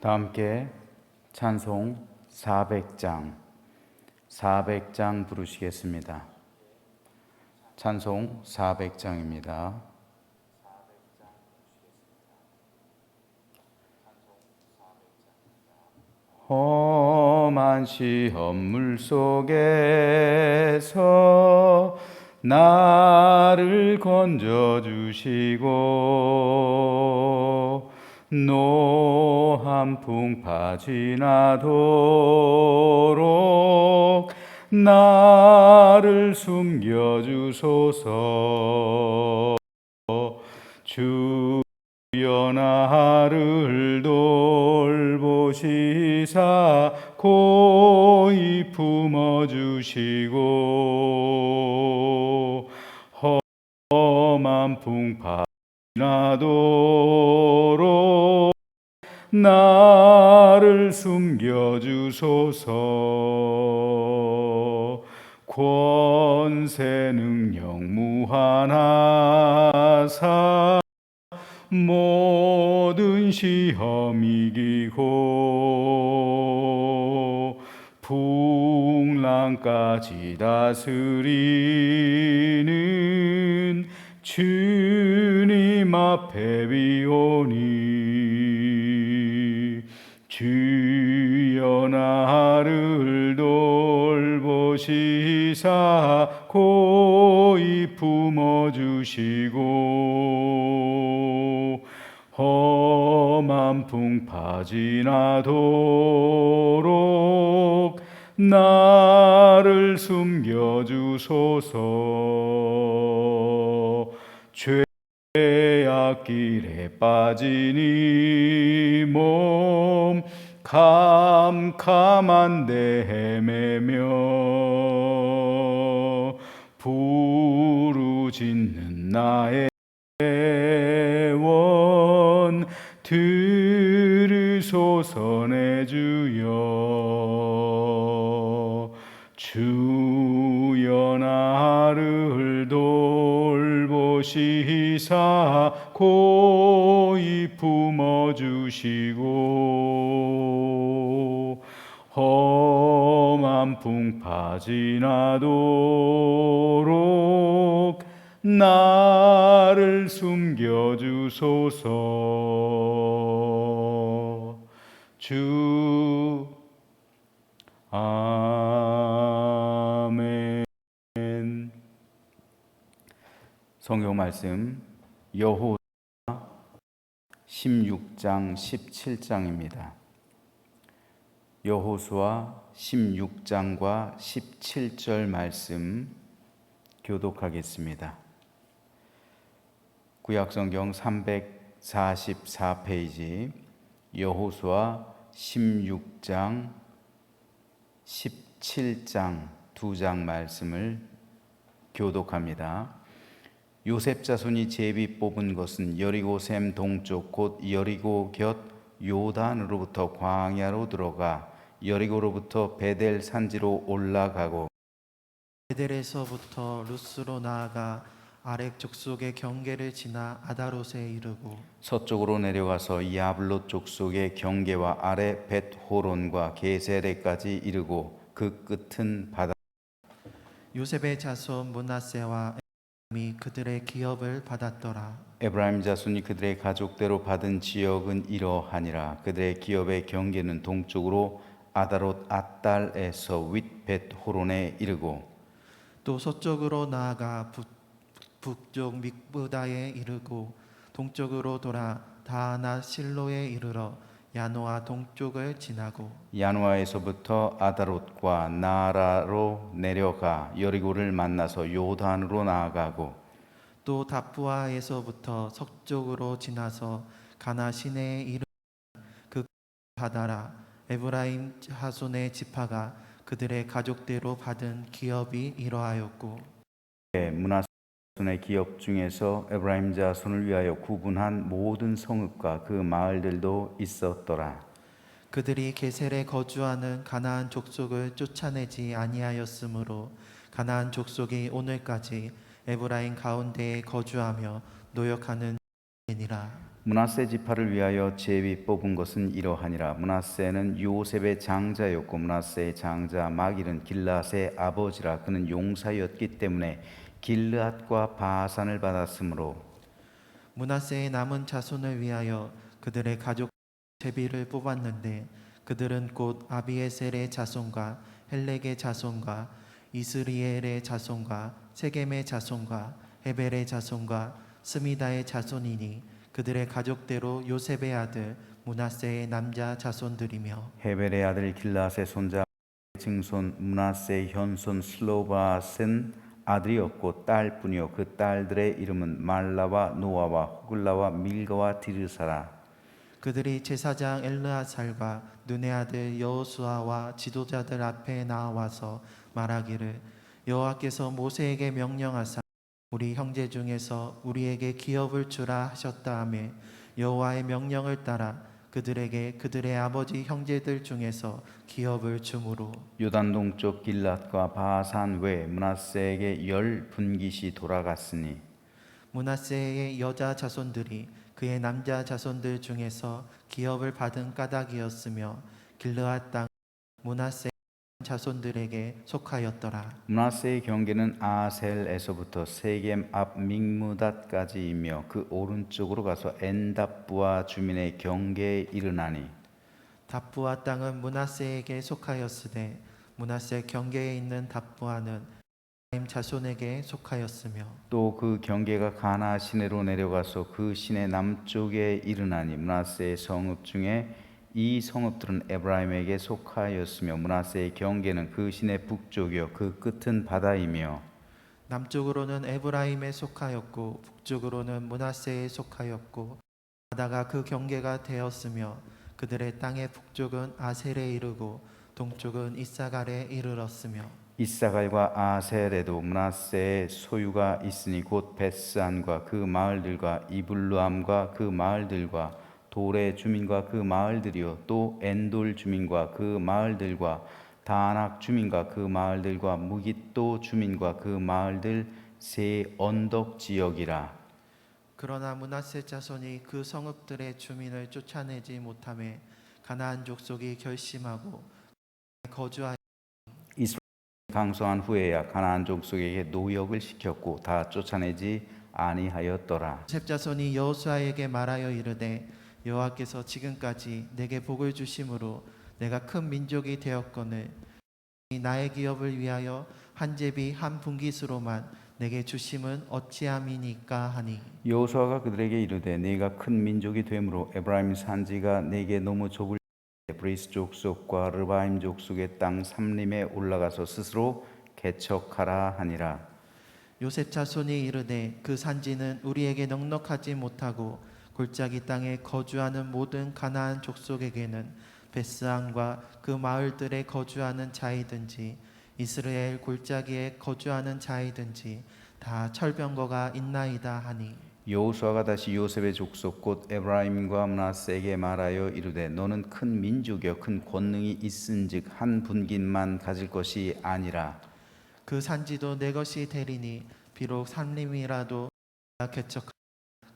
다 함께 찬송 400장 400장 부르시겠습니다. 찬송 400장입니다. 험한 시험 물 속에서 나를 건져 주시고 노 한풍 파 지나도록 나를 숨겨 주소서. 주여 나를 돌보시사 고이 품어주시고 험한 풍파 나도록 나를 숨겨 주소서. 권세 능력 무한하사 모든 시험 이기고 풍랑까지 다스리는 주님 앞에 비오니 주여 나를 돌보시사 고이 품어주시고 험한 풍파 지나도록 나를 숨겨주소서. 죄악 길에 몸 캄캄한데 헤매며 부르짖는 나의 원 들으소서 내 주여 돌보시사 고이 품어주시고 험한 풍파 지나도록 나를 숨겨주소서. 주 아 성경 말씀 여호 16장 17장입니다. 여호수아 16장과 17절 말씀 교독하겠습니다. 구약성경 344페이지 여호수아 16장 17장 두 장 말씀을 교독합니다. 요셉 자손이 제비 뽑은 것은 여리고 샘 동쪽 곧 여리고 곁 요단으로부터 광야로 들어가 여리고로부터 베델 산지로 올라가고 베델에서부터 루스로 나아가 아렉 족속의 경계를 지나 아다롯에 이르고 서쪽으로 내려가서 야블로 족속의 경계와 아래 벳호론과 게세레까지 이르고 그 끝은 바다. 요셉의 자손 문하세와 이 그들의 기업을 받았더라. 에브라임 자손이 그들의 가족대로 받은 지역은 이러하니라 그들의 기업의 경계는 동쪽으로 아다롯 아딸에서 윗벳 호론에 이르고 또 서쪽으로 나아가 북, 북쪽 믹부다에 이르고 동쪽으로 돌아 다하나 실로에 이르러 야노아 동쪽을 지나고 야누아에서부터 아다롯과 나라로 내려가 여리고를 만나서 요단으로 나아가고 또 다푸아에서부터 서쪽으로 지나서 가나 시내에 이르 그 바다라 에브라임 하손의 지파가 그들의 가족대로 받은 기업이 이러하였고 문하 손의 기업 중에서 에브라임 자손을 위하여 구분한 모든 성읍과 그 마을들도 있었더라. 그들이 게셀에 거주하는 가나안 족속을 쫓아내지 아니하였으므로 가나안 족속이 오늘까지 에브라임 가운데에 거주하며 노역하는 이니라 문하세 지파를 위하여 제비 뽑은 것은 이러하니라 문하세는 요셉의 장자였고 문하세의 장자 마길은 길앗의 아버지라 그는 용사였기 때문에 길앗과 바산을 받았으므로 문하세의 남은 자손을 위하여 그들의 가족 제비를 뽑았는데 그들은 곧 아비에셀의 자손과 헬렉의 자손과 이스리엘의 자손과 세겜의 자손과 헤벨의 자손과 스미다의 자손이니 그들의 가족대로 요셉의 아들 문하세의 남자 자손들이며 헤벨의 아들 길앗의 손자 증손 문하세의 현손 슬로바스는 아들이었고 딸뿐이요. 그 딸들의 이름은 말라와 노아와 호글라와 밀가와 디르사라. 그들이 제사장 엘르아살과 눈의 아들 여호수아와 지도자들 앞에 나와서 말하기를 여호와께서 모세에게 명령하사 우리 형제 중에서 우리에게 기업을 주라 하셨다 하며 여호와의 명령을 따라 그들에게 그들의 아버지 형제들 중에서 기업을 주므로 요단 동쪽 길앗과 바산 외 문하세에게 열 분깃이 돌아갔으니 문하세의 여자 자손들이 그의 남자 자손들 중에서 기업을 받은 까닭이었으며 길르앗 땅 문하세 자손들에게 속하였더라. 문하세의 경계는 아셀에서부터 세겜 앞 믹무닷까지이며 그 오른쪽으로 가서 엔답부와 주민의 경계에 이르나니 답부아 땅은 문하세에게 속하였으되 문하세 경계에 있는 답부아는 에프라임 자손에게 속하였으며 또 그 경계가 가나 시내로 내려가서 그 시내 남쪽에 이르나니 문하세의 성읍 중에 이 성읍들은 에브라임에게 속하였으며 문하세의 경계는 그 시내 북쪽이요 그 끝은 바다이며 남쪽으로는 에브라임에 속하였고 북쪽으로는 문하세에 속하였고 바다가 그 경계가 되었으며 그들의 땅의 북쪽은 아셀에 이르고 동쪽은 이사갈에 이르렀으며 이사갈과 아셀에도 문하세의 소유가 있으니 곧 베스안과 그 마을들과 이블루암과 그 마을들과 돌의 주민과 그 마을들이요. 또 엔돌 주민과 그 마을들과 다낙 주민과 그 마을들과 무깃도 주민과 그 마을들 세 언덕 지역이라. 그러나 문하세 자손이 그 성읍들의 주민을 쫓아내지 못함에 가나안 족속이 결심하고 거주하 강소한 후에야 가나안 족속에게 노역을 시켰고 다 쫓아내지 아니하였더라. 셉 자손이 여호수아에게 말하여 이르되 여호와께서 지금까지 내게 복을 주심으로 내가 큰 민족이 되었거늘 이 나의 기업을 위하여 한 제비 한 분깃으로만 내게 주심은 어찌함이니까 하니? 여호수아가 그들에게 이르되 네가 큰 민족이 되므로 에브라임 산지가 네게 너무 좁을 때 브리스 족속과 르바임 족속의 땅 삼림에 올라가서 스스로 개척하라 하니라. 요셉 자손이 이르되 그 산지는 우리에게 넉넉하지 못하고 골짜기 땅에 거주하는 모든 가나안 족속에게는 베스안과 그 마을들에 거주하는 자이든지 이스라엘 골짜기에 거주하는 자이든지 다 철병거가 있나이다 하니. 여호수아가 다시 요셉의 족속 곧 에브라임과 문하세에게 말하여 이르되 너는 큰 민족이여 큰 권능이 있은즉 한 분깃만 가질 것이 아니라. 그 산지도 내 것이 되리니 비록 산림이라도 개척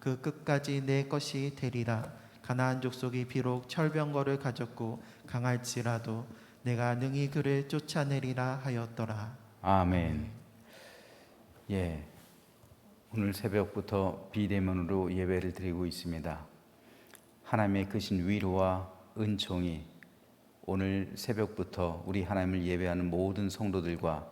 그 끝까지 내 것이 되리라 가나안 족속이 비록 철병거를 가졌고 강할지라도 내가 능히 그를 쫓아내리라 하였더라 아멘. 예. 오늘 새벽부터 비대면으로 예배를 드리고 있습니다. 하나님의 크신 위로와 은총이 오늘 새벽부터 우리 하나님을 예배하는 모든 성도들과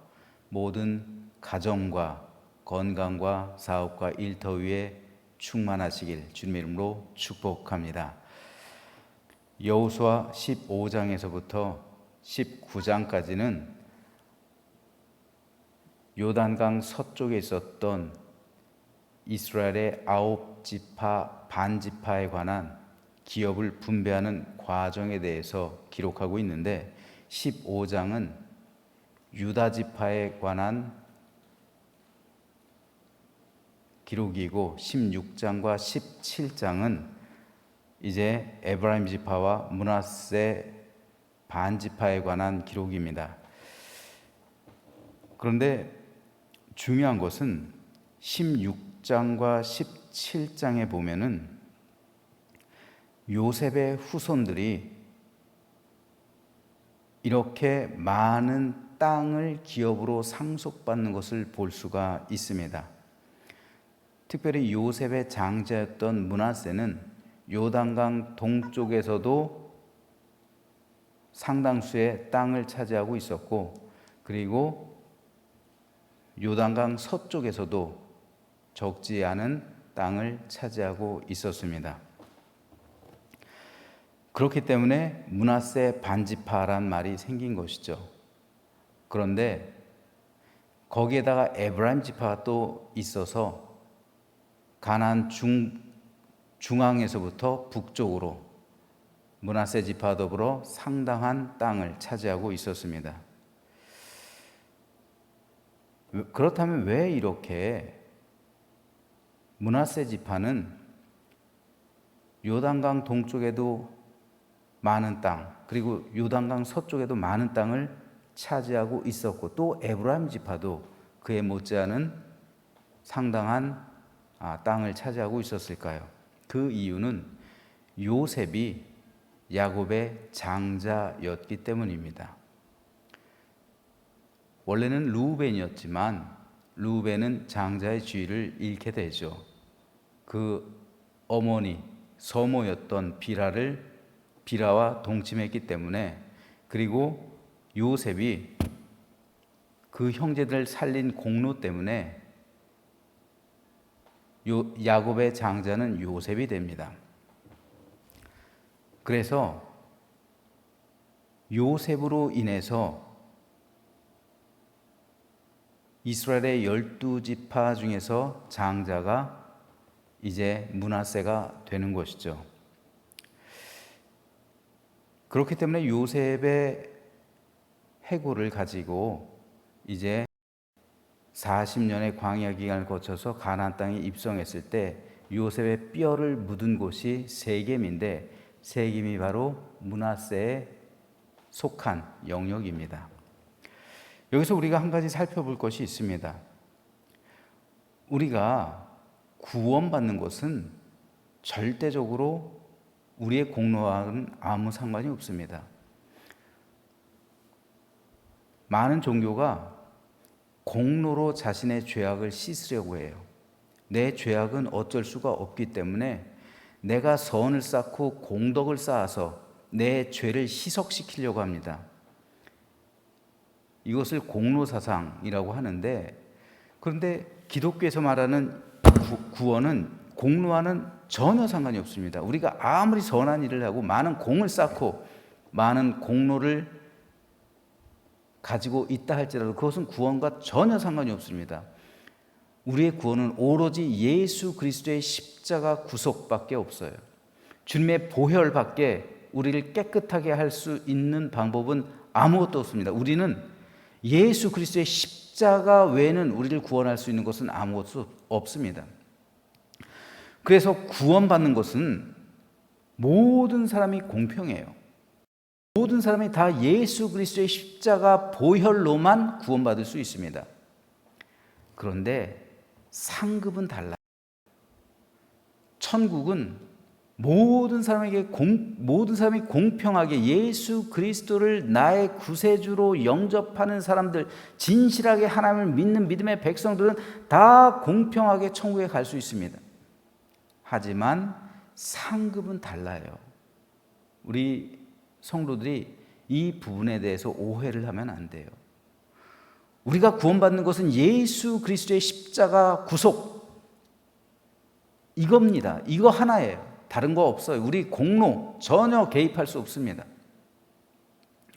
모든 가정과 건강과 사업과 일터 위에 충만하시길 주님의 이름으로 축복합니다. 여호수아 15장에서부터 19장까지는 요단강 서쪽에 있었던 이스라엘의 아홉 지파 반지파에 관한 기업을 분배하는 과정에 대해서 기록하고 있는데 15장은 유다 지파에 관한 기록이고 16장과 17장은 이제 에브라임 지파와 문하세 반 지파에 관한 기록입니다. 그런데 중요한 것은 16장과 17장에 보면은 요셉의 후손들이 이렇게 많은 땅을 기업으로 상속받는 것을 볼 수가 있습니다. 특별히 요셉의 장자였던 문하세는 요단강 동쪽에서도 상당수의 땅을 차지하고 있었고 그리고 요단강 서쪽에서도 적지 않은 땅을 차지하고 있었습니다. 그렇기 때문에 문하세 반지파란 말이 생긴 것이죠. 그런데 거기에다가 에브라임 지파가 또 있어서 가나안 중 중앙에서부터 북쪽으로 문하세 지파 더불어 상당한 땅을 차지하고 있었습니다. 그렇다면 왜 이렇게 문하세 지파는 요단강 동쪽에도 많은 땅, 그리고 요단강 서쪽에도 많은 땅을 차지하고 있었고 또 에브라임 지파도 그에 못지않은 상당한 아, 땅을 차지하고 있었을까요? 그 이유는 요셉이 야곱의 장자였기 때문입니다. 원래는 루벤이었지만 루벤은 장자의 지위를 잃게 되죠. 그 어머니 서모였던 비라를 비라와 동침했기 때문에 그리고 요셉이 그 형제들 살린 공로 때문에 요, 야곱의 장자는 요셉이 됩니다. 그래서 요셉으로 인해서 이스라엘의 열두 지파 중에서 장자가 이제 문하세가 되는 것이죠. 그렇기 때문에 요셉의 해고를 가지고 이제 40년의 광야 기간을 거쳐서 가나안 땅에 입성했을 때 요셉의 뼈를 묻은 곳이 세겜인데 세겜이 바로 문하세에 속한 영역입니다. 여기서 우리가 한 가지 살펴볼 것이 있습니다. 우리가 구원받는 것은 절대적으로 우리의 공로와는 아무 상관이 없습니다. 많은 종교가 공로로 자신의 죄악을 씻으려고 해요. 내 죄악은 어쩔 수가 없기 때문에 내가 선을 쌓고 공덕을 쌓아서 내 죄를 희석시키려고 합니다. 이것을 공로 사상이라고 하는데 그런데 기독교에서 말하는 구, 원은 공로와는 전혀 상관이 없습니다. 우리가 아무리 선한 일을 하고 많은 공을 쌓고 많은 공로를 가지고 있다 할지라도 그것은 구원과 전혀 상관이 없습니다. 우리의 구원은 오로지 예수 그리스도의 십자가 구속밖에 없어요. 주님의 보혈밖에 우리를 깨끗하게 할 수 있는 방법은 아무것도 없습니다. 우리는 예수 그리스도의 십자가 외에는 우리를 구원할 수 있는 것은 아무것도 없습니다. 그래서 구원받는 것은 모든 사람이 공평해요. 모든 사람이 다 예수 그리스도의 십자가 보혈로만 구원받을 수 있습니다. 그런데 상급은 달라요. 천국은 모든 사람에게 공, 모든 사람이 공평하게 예수 그리스도를 나의 구세주로 영접하는 사람들, 진실하게 하나님을 믿는 믿음의 백성들은 다 공평하게 천국에 갈 수 있습니다. 하지만 상급은 달라요. 우리 성도들이 이 부분에 대해서 오해를 하면 안 돼요. 우리가 구원받는 것은 예수 그리스도의 십자가 구속 이겁니다. 이거 하나예요. 다른 거 없어요. 우리 공로 전혀 개입할 수 없습니다.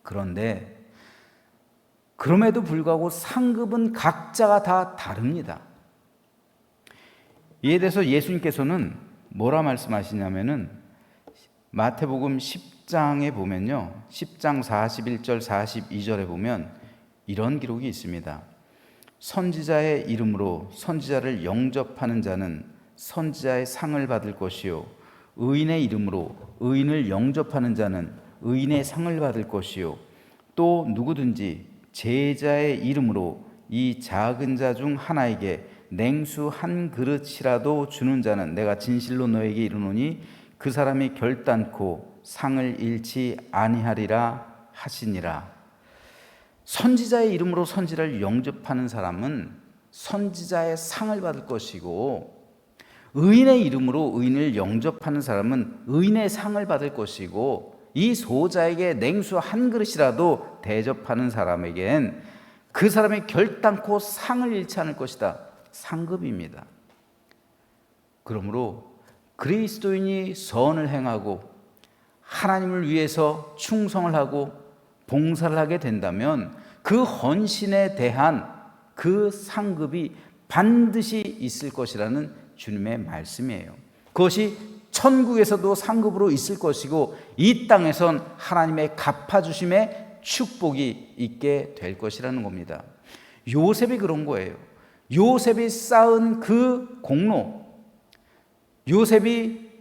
그런데 그럼에도 불구하고 상급은 각자가 다 다릅니다. 이에 대해서 예수님께서는 뭐라 말씀하시냐면은 마태복음 10 장에 보면요. 10장 41절 42절에 보면 이런 기록이 있습니다. 선지자의 이름으로 선지자를 영접하는 자는 선지자의 상을 받을 것이요 의인의 이름으로 의인을 영접하는 자는 의인의 상을 받을 것이요 또 누구든지 제자의 이름으로 이 작은 자 중 하나에게 냉수 한 그릇이라도 주는 자는 내가 진실로 너에게 이르노니 그 사람이 결단코 상을 잃지 아니하리라 하시니라. 선지자의 이름으로 선지를 영접하는 사람은 선지자의 상을 받을 것이고 의인의 이름으로 의인을 영접하는 사람은 의인의 상을 받을 것이고 이 소자에게 냉수 한 그릇이라도 대접하는 사람에겐 그 사람이 결단코 상을 잃지 않을 것이다. 상급입니다. 그러므로 그리스도인이 선을 행하고 하나님을 위해서 충성을 하고 봉사를 하게 된다면 그 헌신에 대한 그 상급이 반드시 있을 것이라는 주님의 말씀이에요. 그것이 천국에서도 상급으로 있을 것이고 이 땅에선 하나님의 갚아주심의 축복이 있게 될 것이라는 겁니다. 요셉이 그런 거예요. 요셉이 쌓은 그 공로, 요셉이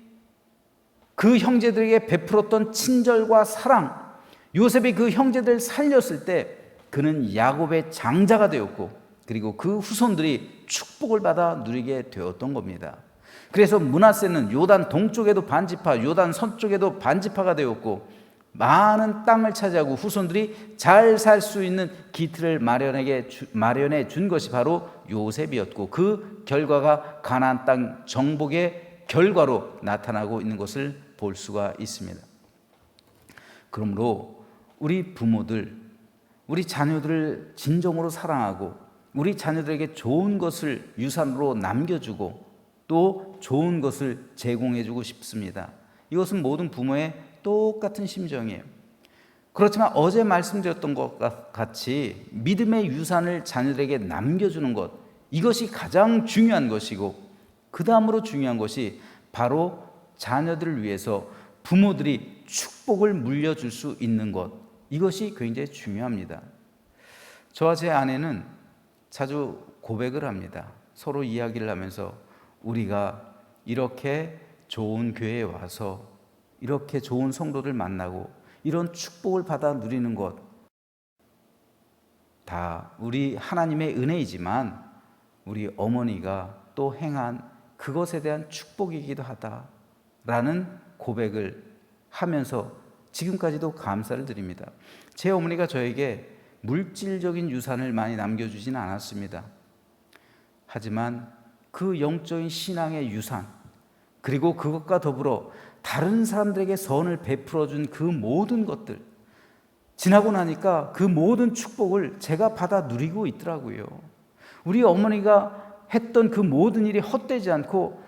그 형제들에게 베풀었던 친절과 사랑, 요셉이 그 형제들 살렸을 때 그는 야곱의 장자가 되었고 그리고 그 후손들이 축복을 받아 누리게 되었던 겁니다. 그래서 문하세는 요단 동쪽에도 반지파, 요단 서쪽에도 반지파가 되었고 많은 땅을 차지하고 후손들이 잘 살 수 있는 기틀을 마련하게 주, 마련해 준 것이 바로 요셉이었고 그 결과가 가나안 땅 정복의 결과로 나타나고 있는 것을 볼 수가 있습니다. 그러므로 우리 부모들, 우리 자녀들을 진정으로 사랑하고 우리 자녀들에게 좋은 것을 유산으로 남겨주고 또 좋은 것을 제공해주고 싶습니다. 이것은 모든 부모의 똑같은 심정이에요. 그렇지만 어제 말씀드렸던 것 같이 믿음의 유산을 자녀들에게 남겨주는 것, 이것이 가장 중요한 것이고, 그 다음으로 중요한 것이 바로 자녀들을 위해서 부모들이 축복을 물려줄 수 있는 것, 이것이 굉장히 중요합니다. 저와 제 아내는 자주 고백을 합니다. 서로 이야기를 하면서 우리가 이렇게 좋은 교회에 와서 이렇게 좋은 성도들 만나고 이런 축복을 받아 누리는 것 다 우리 하나님의 은혜이지만 우리 어머니가 또 행한 그것에 대한 축복이기도 하다라는 고백을 하면서 지금까지도 감사를 드립니다. 제 어머니가 저에게 물질적인 유산을 많이 남겨주지는 않았습니다. 하지만 그 영적인 신앙의 유산, 그리고 그것과 더불어 다른 사람들에게 선을 베풀어 준 그 모든 것들, 지나고 나니까 그 모든 축복을 제가 받아 누리고 있더라고요. 우리 어머니가 했던 그 모든 일이 헛되지 않고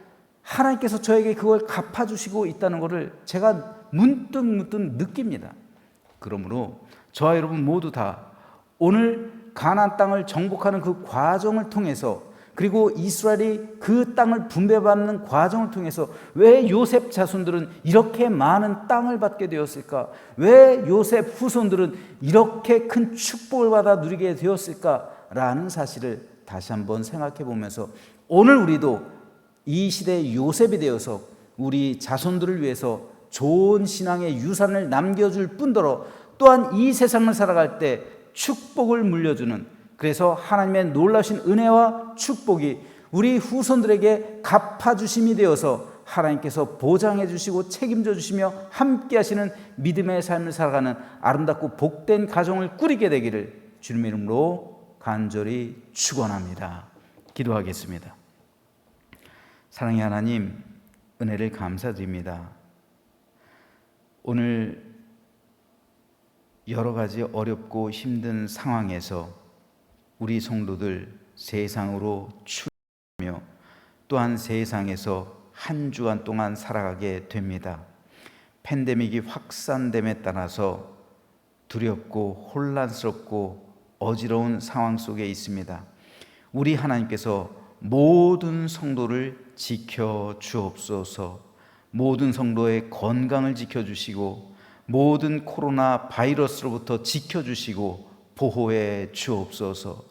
하나님께서 저에게 그걸 갚아주시고 있다는 것을 제가 문득 문득 느낍니다. 그러므로 저와 여러분 모두 다 오늘 가나안 땅을 정복하는 그 과정을 통해서 그리고 이스라엘이 그 땅을 분배받는 과정을 통해서 왜 요셉 자손들은 이렇게 많은 땅을 받게 되었을까? 왜 요셉 후손들은 이렇게 큰 축복을 받아 누리게 되었을까? 라는 사실을 다시 한번 생각해 보면서 오늘 우리도 이 시대의 요셉이 되어서 우리 자손들을 위해서 좋은 신앙의 유산을 남겨줄 뿐더러 또한 이 세상을 살아갈 때 축복을 물려주는 그래서 하나님의 놀라신 은혜와 축복이 우리 후손들에게 갚아주심이 되어서 하나님께서 보장해 주시고 책임져 주시며 함께 하시는 믿음의 삶을 살아가는 아름답고 복된 가정을 꾸리게 되기를 주님의 이름으로 간절히 축원합니다. 기도하겠습니다. 사랑의 하나님 은혜를 감사드립니다. 오늘 여러 가지 어렵고 힘든 상황에서 우리 성도들 세상으로 출하며 또한 세상에서 한 주간 동안 살아가게 됩니다. 팬데믹이 확산됨에 따라서 두렵고 혼란스럽고 어지러운 상황 속에 있습니다. 우리 하나님께서 모든 성도를 지켜 주옵소서. 모든 성도의 건강을 지켜 주시고 모든 코로나 바이러스로부터 지켜 주시고 보호해 주옵소서.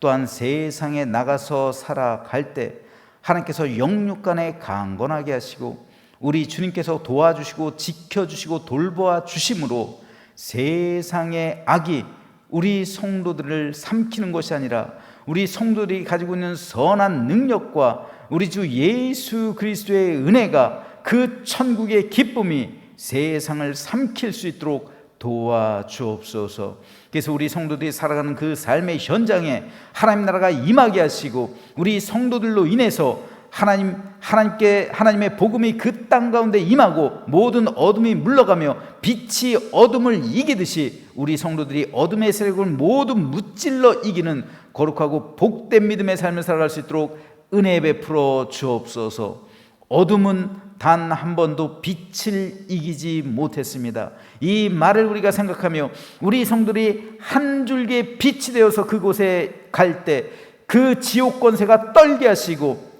또한 세상에 나가서 살아갈 때 하나님께서 영육간에 강건하게 하시고 우리 주님께서 도와주시고 지켜주시고 돌보아 주심으로 세상의 악이 우리 성도들을 삼키는 것이 아니라 우리 성도들이 가지고 있는 선한 능력과 우리 주 예수 그리스도의 은혜가 그 천국의 기쁨이 세상을 삼킬 수 있도록 도와주옵소서. 그래서 우리 성도들이 살아가는 그 삶의 현장에 하나님 나라가 임하게 하시고 우리 성도들로 인해서 하나님 하나님께 하나님의 복음이 그 땅 가운데 임하고 모든 어둠이 물러가며 빛이 어둠을 이기듯이 우리 성도들이 어둠의 세력을 모두 무찔러 이기는 거룩하고 복된 믿음의 삶을 살아갈 수 있도록 은혜 베풀어 주옵소서. 어둠은 단 한 번도 빛을 이기지 못했습니다. 이 말을 우리가 생각하며 우리 성들이 한 줄기의 빛이 되어서 그곳에 갈 때 그 지옥 권세가 떨게 하시고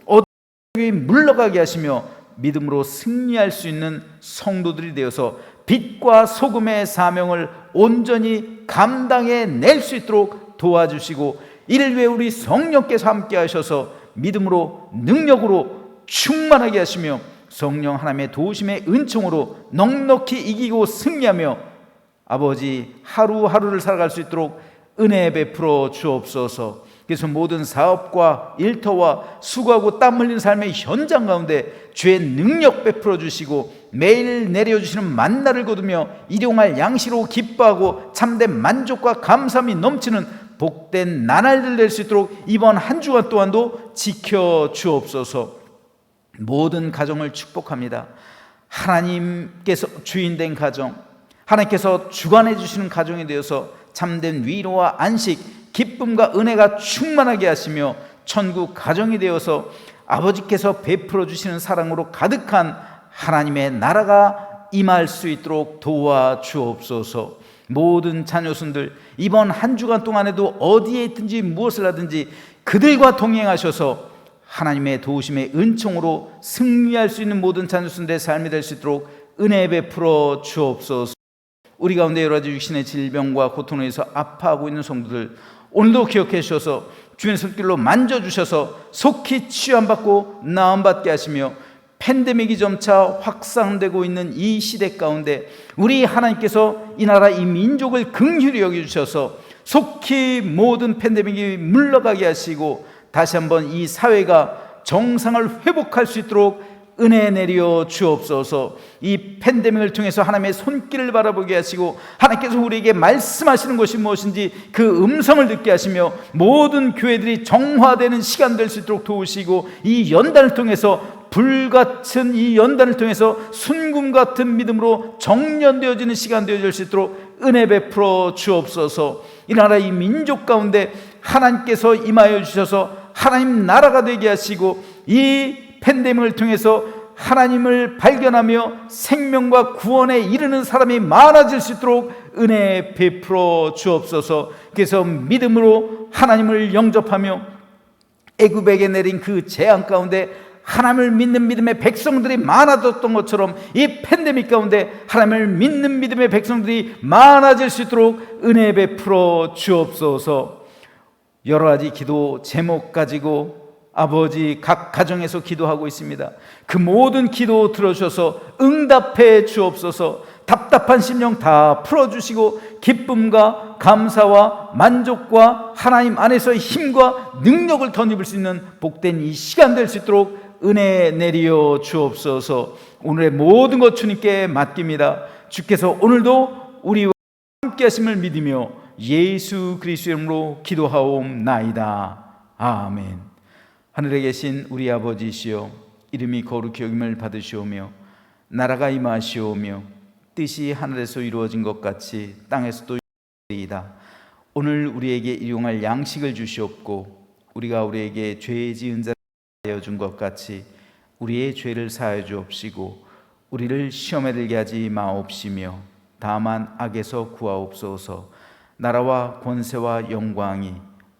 물러가게 하시며 믿음으로 승리할 수 있는 성도들이 되어서 빛과 소금의 사명을 온전히 감당해 낼 수 있도록 도와주시고 이를 위해 우리 성령께서 함께 하셔서 믿음으로 능력으로 충만하게 하시며 성령 하나님의 도우심의 은총으로 넉넉히 이기고 승리하며 아버지 하루하루를 살아갈 수 있도록 은혜 베풀어 주옵소서. 그래서 모든 사업과 일터와 수고하고 땀 흘린 삶의 현장 가운데 주의 능력 베풀어 주시고 매일 내려 주시는 만나를 거두며 일용할 양식으로 기뻐하고 참된 만족과 감사함이 넘치는 복된 나날들 될 수 있도록 이번 한 주간 또한도 지켜 주옵소서. 모든 가정을 축복합니다. 하나님께서 주인된 가정, 하나님께서 주관해 주시는 가정이 되어서 참된 위로와 안식, 기쁨과 은혜가 충만하게 하시며 천국 가정이 되어서 아버지께서 베풀어 주시는 사랑으로 가득한 하나님의 나라가 임할 수 있도록 도와 주옵소서. 모든 자녀순들 이번 한 주간 동안에도 어디에 있든지 무엇을 하든지 그들과 동행하셔서 하나님의 도우심의 은총으로 승리할 수 있는 모든 자녀순들의 삶이 될 수 있도록 은혜 베풀어 주옵소서. 우리 가운데 여러 가지 육신의 질병과 고통을 해서 아파하고 있는 성도들 오늘도 기억해 주셔서 주의 손길로 만져 주셔서 속히 치유함받고 나음받게 하시며 팬데믹이 점차 확산되고 있는 이 시대 가운데 우리 하나님께서 이 나라 이 민족을 긍휼히 여겨 주셔서 속히 모든 팬데믹이 물러가게 하시고 다시 한번 이 사회가 정상을 회복할 수 있도록 은혜 내려 주옵소서. 이 팬데믹을 통해서 하나님의 손길을 바라보게 하시고 하나님께서 우리에게 말씀하시는 것이 무엇인지 그 음성을 듣게 하시며 모든 교회들이 정화되는 시간 될 수 있도록 도우시고 이 연단을 통해서 불같은 이 연단을 통해서 순금 같은 믿음으로 정련되어지는 시간 되어질 수 있도록 은혜 베풀어 주옵소서. 이 나라 이 민족 가운데 하나님께서 임하여 주셔서 하나님 나라가 되게 하시고 이 팬데믹을 통해서 하나님을 발견하며 생명과 구원에 이르는 사람이 많아질 수 있도록 은혜 베풀어 주옵소서. 그래서 믿음으로 하나님을 영접하며 애굽에게 내린 그 재앙 가운데 하나님을 믿는 믿음의 백성들이 많아졌던 것처럼 이 팬데믹 가운데 하나님을 믿는 믿음의 백성들이 많아질 수 있도록 은혜 베풀어 주옵소서. 여러 가지 기도 제목 가지고 아버지 각 가정에서 기도하고 있습니다. 그 모든 기도 들어주셔서 응답해 주옵소서. 답답한 심령 다 풀어주시고 기쁨과 감사와 만족과 하나님 안에서의 힘과 능력을 덧입을 수 있는 복된 이 시간 될 수 있도록 은혜 내리어 주옵소서. 오늘의 모든 것 주님께 맡깁니다. 주께서 오늘도 우리와 함께 하심을 믿으며 예수 그리스도 이름으로 기도하옵나이다. 아멘. 하늘에 계신 우리 아버지시여 이름이 거룩히 여김을 받으시오며 나라가 임하시오며 뜻이 하늘에서 이루어진 것 같이 땅에서도 이루어지이다. 오늘 우리에게 일용할 양식을 주시옵고 우리가 우리에게 죄 지은 자를 준 것 같이 우리의 죄를 사하여 주옵시고 우리를 시험에 들게 하지 마옵시며 다만 악에서 구하옵소서 나라와 권세와 영광이